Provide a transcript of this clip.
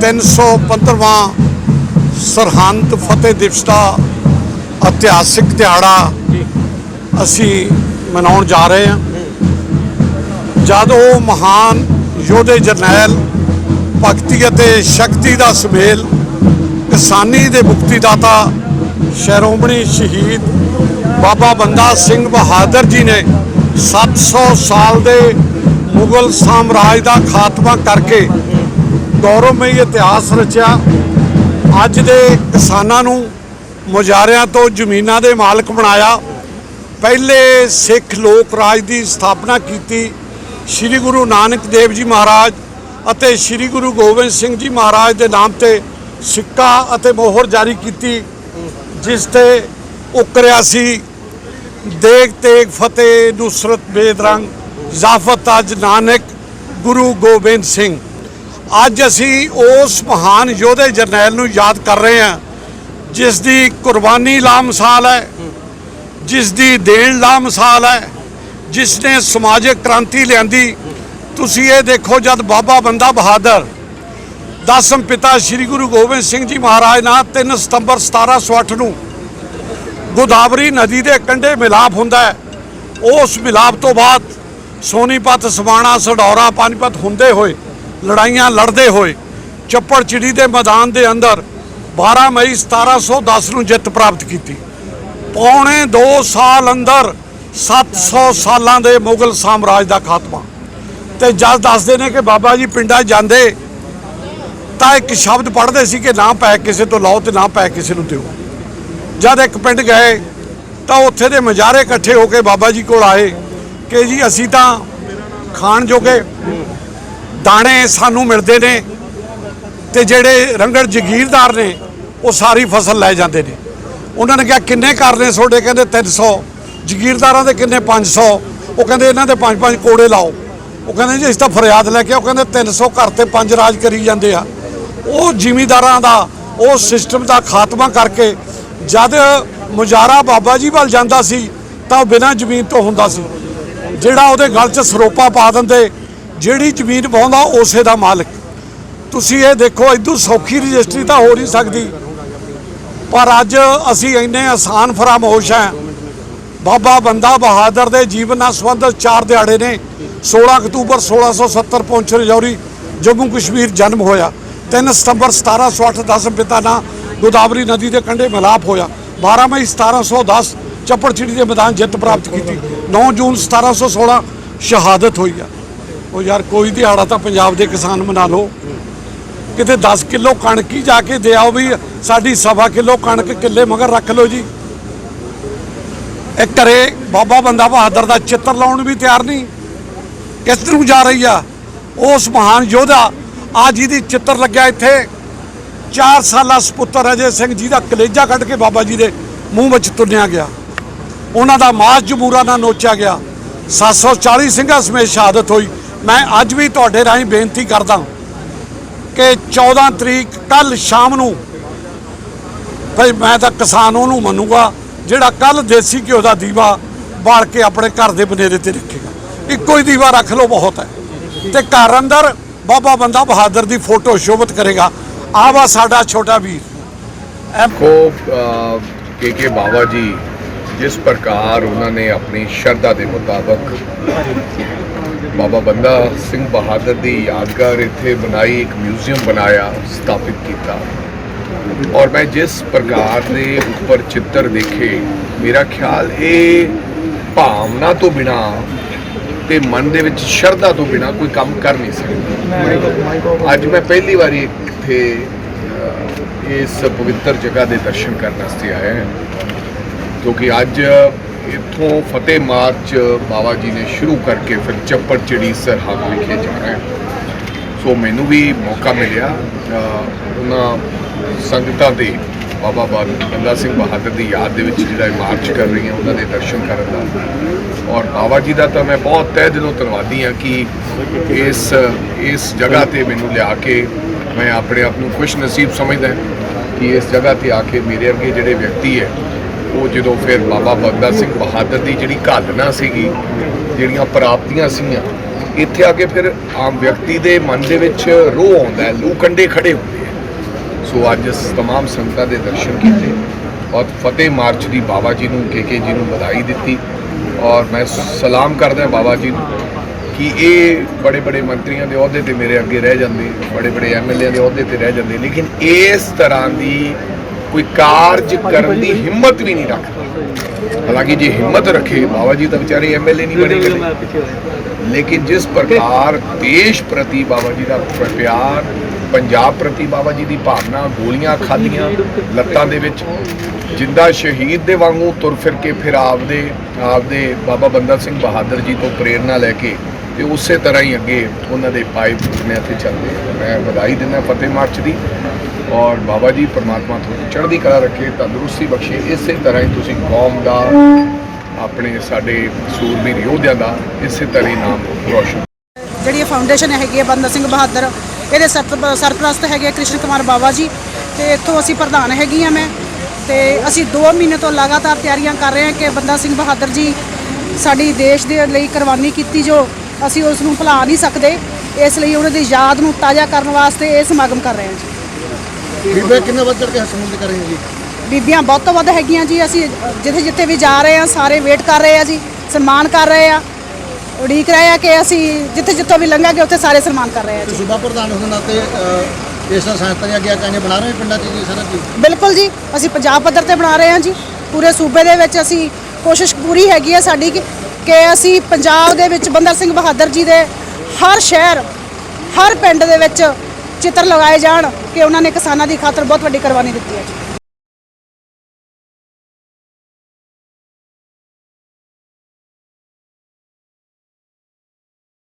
315ਵਾਂ ਸਰਹੰਦ ਫਤਿਹ ਦਿਵਸ ਦਾ ਇਤਿਹਾਸਿਕ ਦਿਹਾੜਾ ਅਸੀਂ ਮਨਾਉਣ ਜਾ ਰਹੇ ਹਾਂ। ਜਦ ਉਹ ਮਹਾਨ ਯੋਧੇ ਜਰਨੈਲ ਭਗਤੀ ਅਤੇ ਸ਼ਕਤੀ ਦਾ ਸੁਮੇਲ, ਕਿਸਾਨੀ ਦੇ ਮੁਕਤੀਦਾਤਾ ਸ਼੍ਰੋਮਣੀ ਸ਼ਹੀਦ ਬਾਬਾ ਬੰਦਾ ਸਿੰਘ ਬਹਾਦਰ ਜੀ ਨੇ 700 ਸਾਲ ਦੇ ਮੁਗਲ ਸਾਮਰਾਜ ਦਾ ਖਾਤਮਾ ਕਰਕੇ ਗੌਰਵਮਈ ਇਤਿਹਾਸ ਰਚਿਆ। ਅੱਜ ਦੇ ਕਿਸਾਨਾਂ ਨੂੰ ਮੁਜ਼ਾਰਿਆਂ ਤੋਂ ਜ਼ਮੀਨਾਂ ਦੇ ਮਾਲਕ ਬਣਾਇਆ। ਪਹਿਲੇ ਸਿੱਖ ਲੋਕ ਰਾਜ ਦੀ ਸਥਾਪਨਾ ਕੀਤੀ ਸ੍ਰੀ ਗੁਰੂ ਨਾਨਕ ਦੇਵ ਜੀ ਮਹਾਰਾਜ ਅਤੇ ਸ੍ਰੀ ਗੁਰੂ ਗੋਬਿੰਦ ਸਿੰਘ ਜੀ ਮਹਾਰਾਜ ਦੇ ਨਾਮ ਤੇ ਸਿੱਕਾ ਅਤੇ ਮੋਹਰ ਜਾਰੀ ਕੀਤੀ, ਜਿਸ ਤੇ ਉਕਰਿਆ ਸੀ, ਦੇਗ ਤੇਗ ਫਤਿਹ, ਨੁਸਰਤ ਬੇਦਰੰਗ ਜ਼ਾਫਤ ਅਜ ਨਾਨਕ, ਗੁਰੂ ਗੋਬਿੰਦ ਸਿੰਘ। ਅੱਜ ਅਸੀਂ ਉਸ ਮਹਾਨ ਯੋਧੇ ਜਰਨੈਲ ਨੂੰ ਯਾਦ ਕਰ ਰਹੇ ਹਾਂ, ਜਿਸ ਦੀ ਕੁਰਬਾਨੀ ਲਾਮਿਸਾਲ ਹੈ, ਜਿਸ ਦੀ ਦੇਣ ਲਾਮਿਸਾਲ ਹੈ, ਜਿਸ ਨੇ ਸਮਾਜਿਕ ਕ੍ਰਾਂਤੀ ਲਿਆਂਦੀ। ਤੁਸੀਂ ਇਹ ਦੇਖੋ ਜਦ ਬਾਬਾ ਬੰਦਾ ਬਹਾਦਰ, ਦਸਮ ਪਿਤਾ ਸ੍ਰੀ ਗੁਰੂ ਗੋਬਿੰਦ ਸਿੰਘ ਜੀ ਮਹਾਰਾਜ ਨਾਲ 3 ਸਤੰਬਰ 1708 ਨੂੰ ਗੋਦਾਵਰੀ ਨਦੀ ਦੇ ਕੰਢੇ ਮਿਲਾਪ ਹੁੰਦਾ ਹੈ। ਉਸ ਮਿਲਾਪ ਤੋਂ ਬਾਅਦ ਸੋਨੀਪਤ, ਸਵਾਣਾ, ਸਡੌਰਾ ਪਾਣੀਪਤ ਹੁੰਦੇ ਹੋਏ ਲੜਾਈਆਂ ਲੜਦੇ ਹੋਏ ਚੱਪੜ ਚਿੜੀ ਦੇ ਮੈਦਾਨ ਦੇ ਅੰਦਰ 12 ਮਈ 1710 ਨੂੰ ਜਿੱਤ ਪ੍ਰਾਪਤ ਕੀਤੀ। ਪੌਣੇ 2 ਸਾਲ ਅੰਦਰ 700 ਸਾਲਾਂ ਦੇ ਮੁਗਲ ਸਾਮਰਾਜ ਦਾ ਖਾਤਮਾ। ਤੇ ਜਦ ਦੱਸਦੇ ਨੇ ਕਿ ਬਾਬਾ ਜੀ ਪਿੰਡਾਂ 'ਚ ਜਾਂਦੇ ਤਾਂ ਇੱਕ ਸ਼ਬਦ ਪੜ੍ਹਦੇ ਸੀ ਕਿ ਨਾ ਪੈ ਕਿਸੇ ਤੋਂ ਲਓ ਤੇ ਨਾ ਪੈ ਕਿਸੇ ਨੂੰ ਦਿਓ। ਜਦ ਇੱਕ ਪਿੰਡ ਗਏ ਤਾਂ ਉੱਥੇ ਦੇ ਮਜਾਰੇ ਇਕੱਠੇ ਹੋ ਕੇ ਬਾਬਾ ਜੀ ਕੋਲ ਆਏ ਕਿ ਜੀ ਅਸੀਂ ਤਾਂ ਖਾਣ ਜੋਗੇ ਦਾਣੇ ਸਾਨੂੰ ਮਿਲਦੇ ਨੇ ਤੇ ਜਿਹੜੇ ਰੰਗੜ ਜਗੀਰਦਾਰ ਨੇ, ਉਹ ਸਾਰੀ ਫਸਲ ਲੈ ਜਾਂਦੇ ਨੇ। ਉਹਨਾਂ ਨੇ ਕਿਹਾ, ਕਿੰਨੇ ਘਰ ਨੇ ਤੁਹਾਡੇ? ਕਹਿੰਦੇ 300 ਜਗੀਰਦਾਰਾਂ ਦੇ ਕਿੰਨੇ? 500 ਉਹ ਕਹਿੰਦੇ, ਇਹਨਾਂ ਦੇ ਪੰਜ ਪੰਜ ਕੋੜੇ ਲਾਓ। ਉਹ ਕਹਿੰਦੇ, ਜੀ ਇਸ ਤਾਂ ਫਰਿਆਦ ਲੈ ਕੇ ਉਹ ਕਹਿੰਦੇ 300 ਘਰ ਤੇ ਪੰਜ ਰਾਜ ਕਰੀ ਜਾਂਦੇ ਆ। ਉਹ ਜ਼ਿਮੀਦਾਰਾਂ ਦਾ, ਉਹ ਸਿਸਟਮ ਦਾ ਖਾਤਮਾ ਕਰਕੇ ਜਦ ਮੁਜਾਰਾ ਬਾਬਾ ਜੀ ਵੱਲ ਜਾਂਦਾ ਸੀ, ਤਾਂ ਉਹ ਬਿਨਾਂ ਜ਼ਮੀਨ ਤੋਂ ਹੁੰਦਾ ਸੀ। ਜਿਹੜਾ ਉਹਦੇ ਗਲ 'ਚ ਸਰੋਪਾ ਪਾ ਦਿੰਦੇ ਜਿਹੜੀ ਜ਼ਮੀਨ ਪਾਉਂਦਾ ਉਸੇ ਦਾ ਮਾਲਕ। ਤੁਸੀਂ ਇਹ ਦੇਖੋ ਇਦੋਂ ਸੌਖੀ ਰਜਿਸਟਰੀ ਤਾਂ ਹੋ ਨਹੀਂ ਸਕਦੀ। ਪਰ ਅੱਜ ਅਸੀਂ ਇੰਨੇ ਆਸਾਨ ਫਰਾਮੋਸ਼ ਹਾਂ। ਬਾਬਾ ਬੰਦਾ ਬਹਾਦਰ ਦੇ ਜੀਵਨ ਨਾਲ ਸੰਬੰਧਿਤ ਚਾਰ ਦਿਹਾੜੇ ਨੇ। 16 ਅਕਤੂਬਰ 1670 ਪਹੁੰਚ ਰਜੌਰੀ, ਜੰਮੂ ਕਸ਼ਮੀਰ ਜਨਮ ਹੋਇਆ। 3 ਸਤੰਬਰ 1708 ਦਸਮ ਪਿਤਾ ਨਾਲ ਗੋਦਾਵਰੀ ਨਦੀ ਦੇ ਕੰਢੇ ਮਿਲਾਪ ਹੋਇਆ। 12 ਮਈ 1710 ਚੱਪੜਚਿੜੀ ਦੇ ਮੈਦਾਨ ਜਿੱਤ ਪ੍ਰਾਪਤ ਕੀਤੀ। 9 ਜੂਨ 1716 ਸ਼ਹਾਦਤ ਹੋਈ ਆ। ਉਹ ਯਾਰ ਕੋਈ ਦਿਹਾੜਾ ਤਾਂ ਪੰਜਾਬ ਦੇ ਕਿਸਾਨ ਮਨਾ ਲਓ। ਕਿਤੇ 10 ਕਿਲੋ ਕਣਕ ਹੀ ਜਾ ਕੇ ਦੇ ਆਓ ਵੀ ਸਾਡੀ ਸਵਾ ਕਿਲੋ ਕਣਕ ਕਿੱਲੇ ਮਗਰ ਰੱਖ ਲਓ ਜੀ। ਇਹ ਘਰੇ ਬਾਬਾ ਬੰਦਾ ਬਹਾਦਰ ਦਾ ਚਿੱਤਰ ਲਾਉਣ ਵੀ ਤਿਆਰ ਨਹੀਂ। ਕਿਸ ਨੂੰ ਜਾ ਰਹੀ ਆ? ਉਸ ਮਹਾਨ ਯੋਧਾ ਆ ਜਿਹਦੀ ਚਿੱਤਰ ਲੱਗਿਆ ਇੱਥੇ। 4 ਸਾਲਾ ਸੁਪੁੱਤਰ ਅਜੇ ਸਿੰਘ ਜੀ ਦਾ ਕਲੇਜਾ ਕੱਢ ਕੇ ਬਾਬਾ ਜੀ ਦੇ ਮੂੰਹ ਵਿੱਚ ਤੁਰਿਆ ਗਿਆ। ਉਹਨਾਂ ਦਾ ਮਾਸ ਜਮੂਰਾ ਨਾਲ ਨੋਚਿਆ ਗਿਆ। 740 ਸਿੰਘਾਂ ਸਮੇਤ ਸ਼ਹਾਦਤ ਹੋਈ। ਮੈਂ ਅੱਜ ਵੀ ਤੁਹਾਡੇ ਰਾਹੀਂ ਬੇਨਤੀ ਕਰਦਾ ਕਿ 14 ਤਰੀਕ ਕੱਲ ਸ਼ਾਮ ਨੂੰ, ਭਾਈ ਮੈਂ ਤਾਂ ਕਿਸਾਨ ਉਹਨੂੰ ਮੰਨੂਗਾ, ਜਿਹੜਾ ਕੱਲ ਦੇਸੀ ਘਿਓ ਦਾ ਦੀਵਾ ਬਾਲ ਕੇ ਆਪਣੇ ਘਰ ਦੇ ਬਨੇਰੇ ਤੇ ਰੱਖੇਗਾ। ਇੱਕੋ ਹੀ ਦੀਵਾ ਰੱਖ ਲਓ, ਬਹੁਤ ਹੈ। ਤੇ ਘਰ ਅੰਦਰ ਬਾਬਾ ਬੰਦਾ ਬਹਾਦਰ ਦੀ ਫੋਟੋ ਸ਼ੋਭਤ ਕਰੇਗਾ। ਆਵਾ ਸਾਡਾ ਛੋਟਾ ਵੀਰ। ਕੋ ਕੇ ਬਾਬਾ ਜੀ, ਜਿਸ ਪ੍ਰਕਾਰ ਉਹਨਾਂ ਨੇ ਆਪਣੀ ਸ਼ਰਧਾ ਦੇ ਮੁਤਾਬਕ ਬਾਬਾ ਬੰਦਾ ਸਿੰਘ ਬਹਾਦਰ ਦੀ ਯਾਦਗਾਰ ਇੱਥੇ ਬਣਾਈ, ਇੱਕ ਮਿਊਜ਼ੀਅਮ ਬਣਾਇਆ, ਸਥਾਪਿਤ ਕੀਤਾ। ਔਰ ਮੈਂ ਜਿਸ ਪ੍ਰਕਾਰ ਦੇ ਉੱਪਰ ਚਿੱਤਰ ਦੇਖੇ, ਮੇਰਾ ਖਿਆਲ ਇਹ ਭਾਵਨਾ ਤੋਂ ਬਿਨਾ ਤੇ ਮਨ ਦੇ ਵਿੱਚ ਸ਼ਰਧਾ ਤੋਂ ਬਿਨਾ ਕੋਈ ਕੰਮ ਕਰ ਨਹੀਂ ਸਕਦਾ। ਅੱਜ ਮੈਂ ਪਹਿਲੀ ਵਾਰੀ ਇੱਥੇ ਇਸ ਪਵਿੱਤਰ ਜਗ੍ਹਾ ਦੇ ਦਰਸ਼ਨ ਕਰਨ ਵਾਸਤੇ ਆਇਆ ਹਾਂ। ਕਿਉਂਕਿ ਅੱਜ ਇੱਥੋਂ ਫਤਿਹ ਮਾਰਚ ਬਾਬਾ ਜੀ ਨੇ ਸ਼ੁਰੂ ਕਰਕੇ ਫਿਰ ਚੱਪੜ ਚਿੜੀ ਸਰਹੱਦ ਵਿਖੇ ਜਾਣਾ ਹੈ। ਸੋ ਮੈਨੂੰ ਵੀ ਮੌਕਾ ਮਿਲਿਆ ਉਹਨਾਂ ਸੰਗਤਾਂ ਦੇ ਬਾਬਾ ਬੰਦਾ ਸਿੰਘ ਬਹਾਦਰ ਦੀ ਯਾਦ ਦੇ ਵਿੱਚ ਜਿਹੜਾ ਮਾਰਚ ਕਰ ਰਹੀ ਰਹੀਆਂ ਉਹਨਾਂ ਦੇ ਦਰਸ਼ਨ ਕਰਨ ਦਾ। ਔਰ ਬਾਬਾ ਜੀ ਦਾ ਤਾਂ ਮੈਂ ਬਹੁਤ ਤਹਿ ਦਿਲੋਂ ਧੰਨਵਾਦੀ ਹਾਂ ਕਿ ਇਸ ਇਸ ਜਗ੍ਹਾ ਤੇ ਮੈਨੂੰ ਲਿਆ ਕੇ ਮੈਂ ਆਪਣੇ ਆਪ ਨੂੰ ਖੁਸ਼ ਨਸੀਬ ਸਮਝਦਾ ਕਿ ਇਸ ਜਗ੍ਹਾ ਤੇ ਆ ਕੇ ਮੇਰੇ ਵਰਗੇ ਜਿਹੜੇ ਵਿਅਕਤੀ ਹੈ ਉਹ ਜਦੋਂ ਫਿਰ ਬਾਬਾ ਬੰਦਾ ਸਿੰਘ ਬਹਾਦਰ ਦੀ ਜਿਹੜੀ ਘਾਲਣਾ ਸੀਗੀ ਜਿਹੜੀਆਂ ਪ੍ਰਾਪਤੀਆਂ ਸੀਗੀਆਂ ਇੱਥੇ ਆ ਕੇ ਫਿਰ ਆਮ ਵਿਅਕਤੀ ਦੇ ਮਨ ਦੇ ਵਿੱਚ ਰੋਹ ਆਉਂਦਾ ਹੈ ਲੂ ਕੰਡੇ ਖੜੇ ਹੁੰਦੇ ਆ ਸੋ ਅੱਜ ਇਸ तमाम ਸੰਗਤਾਂ ਦੇ ਦਰਸ਼ਨ ਕੀਤੇ ਔਰ ਫਤਿਹ ਮਾਰਚ ਦੀ ਬਾਬਾ ਜੀ ਨੂੰ ਕੇ ਕੇ ਜੀ ਨੂੰ ਵਧਾਈ ਦਿੱਤੀ ਔਰ ਮੈਂ ਸਲਾਮ ਕਰਦਾ ਬਾਬਾ ਜੀ ਨੂੰ ਕਿ ਇਹ ਬੜੇ ਬੜੇ ਮੰਤਰੀਆਂ ਦੇ ਅਹੁਦੇ ਤੇ ਮੇਰੇ ਅੱਗੇ ਰਹਿ ਜਾਂਦੇ ਬੜੇ ਬੜੇ ਐਮਐਲਏ ਦੇ ਅਹੁਦੇ ਤੇ ਰਹਿ ਜਾਂਦੇ ਲੇਕਿਨ ਇਸ ਤਰ੍ਹਾਂ ਦੀ ਕੋਈ ਕਾਰਜ ਕਰਨ ਦੀ ਹਿੰਮਤ ਵੀ ਨਹੀਂ ਰੱਖਦਾ। ਹਾਲਾਂਕਿ ਜੇ ਹਿੰਮਤ ਰੱਖੇ ਬਾਬਾ ਜੀ ਤਾਂ ਵਿਚਾਰੇ ਐਮਐਲਏ ਨਹੀਂ ਬਣੇ ਕਦੇ। ਲੇਕਿਨ ਜਿਸ ਪ੍ਰਕਾਰ ਦੇਸ਼ ਪ੍ਰਤੀ ਬਾਬਾ ਜੀ ਦਾ ਪਿਆਰ ਪੰਜਾਬ ਪ੍ਰਤੀ ਬਾਬਾ ਜੀ ਦੀ ਭਾਵਨਾ ਗੋਲੀਆਂ ਖਾਧੀਆਂ ਲੱਤਾਂ ਦੇ ਵਿੱਚ ਜਿੰਦਾ ਸ਼ਹੀਦ ਦੇ ਵਾਂਗੂ ਤੁਰ ਫਿਰ ਕੇ ਫਿਰ ਆਪਦੇ ਆਪਦੇ ਬਾਬਾ ਬੰਦਾ ਸਿੰਘ ਬਹਾਦਰ ਜੀ ਤੋਂ ਪ੍ਰੇਰਣਾ ਲੈ ਕੇ ਤੇ ਉਸੇ ਤਰ੍ਹਾਂ ਹੀ ਅੱਗੇ ਉਹਨਾਂ ਦੇ ਪਾਏ ਪੁੱਟਨੇ ਤੇ ਚੱਲਦੇ। ਮੈਂ ਵਧਾਈ ਦਿੰਦਾ ਫਤਿਹ ਮਾਰਚ ਦੀ। ਔਰ ਬਾਬਾ ਜੀ ਪ੍ਰਮਾਤਮਾ ਤੁਹਾਨੂੰ ਚੜ੍ਹਦੀ ਕਲਾ ਰੱਖੇ, ਤੰਦਰੁਸਤੀ ਬਖਸ਼ੇ, ਇਸੇ ਤਰ੍ਹਾਂ ਹੀ ਤੁਸੀਂ ਕੌਮ ਦਾ, ਆਪਣੇ ਸਾਡੇ ਸੂਰਬੀਰ ਯੋਧਿਆਂ ਦਾ ਇਸੇ ਤਰ੍ਹਾਂ ਹੀ ਨਾਮ ਰੋਸ਼ਨ ਜਿਹੜੀ ਫਾਊਂਡੇਸ਼ਨ ਹੈਗੀ ਹੈ ਬੰਦਾ ਸਿੰਘ ਬਹਾਦਰ, ਇਹਦੇ ਸਰਪ੍ਰਸਤ ਹੈਗੇ ਕ੍ਰਿਸ਼ਨ ਕੁਮਾਰ ਬਾਬਾ ਜੀ, ਤੇ ਇੱਥੋਂ ਅਸੀਂ ਪ੍ਰਧਾਨ ਹੈਗੀ ਆ ਮੈਂ, ਤੇ ਅਸੀਂ 2 ਮਹੀਨੇ ਤੋਂ ਲਗਾਤਾਰ ਤਿਆਰੀਆਂ ਕਰ ਰਹੇ ਹਾਂ ਕਿ ਬੰਦਾ ਸਿੰਘ ਬਹਾਦਰ ਜੀ ਸਾਡੀ ਦੇਸ਼ ਦੇ ਲਈ ਕੁਰਬਾਨੀ ਕੀਤੀ ਜੋ, ਅਸੀਂ ਉਸ ਨੂੰ ਭੁਲਾ ਨਹੀਂ ਸਕਦੇ, ਇਸ ਲਈ ਉਹਨਾਂ ਦੀ ਯਾਦ ਨੂੰ ਤਾਜ਼ਾ ਕਰਨ ਵਾਸਤੇ ਇਹ ਸਮਾਗਮ ਕਰ ਰਹੇ ਹਾਂ ਜੀ। ਫੀਡਬੈਕ ਕਿੰਨਾ ਵੱਧ ਚੜ ਕੇ ਸਮੂਲ ਕਰ ਰਹੇ ਹੋ ਜੀ? ਬੀਬੀਆਂ ਵੱਧ ਤੋਂ ਵੱਧ ਹੈਗੀਆਂ ਜੀ ਅਸੀਂ ਜਿੱਥੇ ਜਿੱਥੇ ਵੀ ਜਾ ਰਹੇ ਹਾਂ ਸਾਰੇ ਵੇਟ ਕਰ ਰਹੇ ਆ ਜੀ ਸਨਮਾਨ ਕਰ ਰਹੇ ਆ ਉਡੀਕ ਰਹੇ ਆ ਕਿ ਅਸੀਂ ਜਿੱਥੇ ਜਿੱਥੋਂ ਵੀ ਲੰਘਾਂਗੇ ਉੱਥੇ ਸਾਰੇ ਸਨਮਾਨ ਕਰ ਰਹੇ ਆ ਤੇ ਜੀ ਸੂਬਾ ਪ੍ਰਧਾਨ ਹੋਣ ਨਾਤੇ ਇਸ ਤਰ੍ਹਾਂ ਸੰਸਥਾ ਦੀਆਂ ਅੱਗੇ ਕਾਨੇ ਬਣਾ ਰਹੇ ਪਿੰਡਾਂ 'ਚ ਜੀ ਸਾਰਾ ਜੀ? ਬਿਲਕੁਲ ਜੀ ਅਸੀਂ ਪੰਜਾਬ ਪੱਧਰ ਤੇ ਬਣਾ ਰਹੇ ਹਾਂ ਜੀ ਪੂਰੇ ਸੂਬੇ ਦੇ ਵਿੱਚ ਅਸੀਂ ਕੋਸ਼ਿਸ਼ ਪੂਰੀ ਹੈਗੀ ਹੈ ਸਾਡੀ ਕਿ ਕਿ ਅਸੀਂ ਪੰਜਾਬ ਦੇ ਵਿੱਚ ਬੰਦਾ ਸਿੰਘ ਬਹਾਦਰ ਜੀ ਦੇ ਹਰ ਸ਼ਹਿਰ ਹਰ ਪਿੰਡ ਦੇ ਵਿੱਚ ਚਿੱਤਰ ਲਗਾਏ ਜਾਣ ਕਿ ਉਹਨਾਂ ਨੇ ਕਿਸਾਨਾਂ ਦੀ ਖਾਤਰ ਬਹੁਤ ਵੱਡੀ ਕੁਰਬਾਨੀ ਦਿੱਤੀ ਹੈ ਜੀ।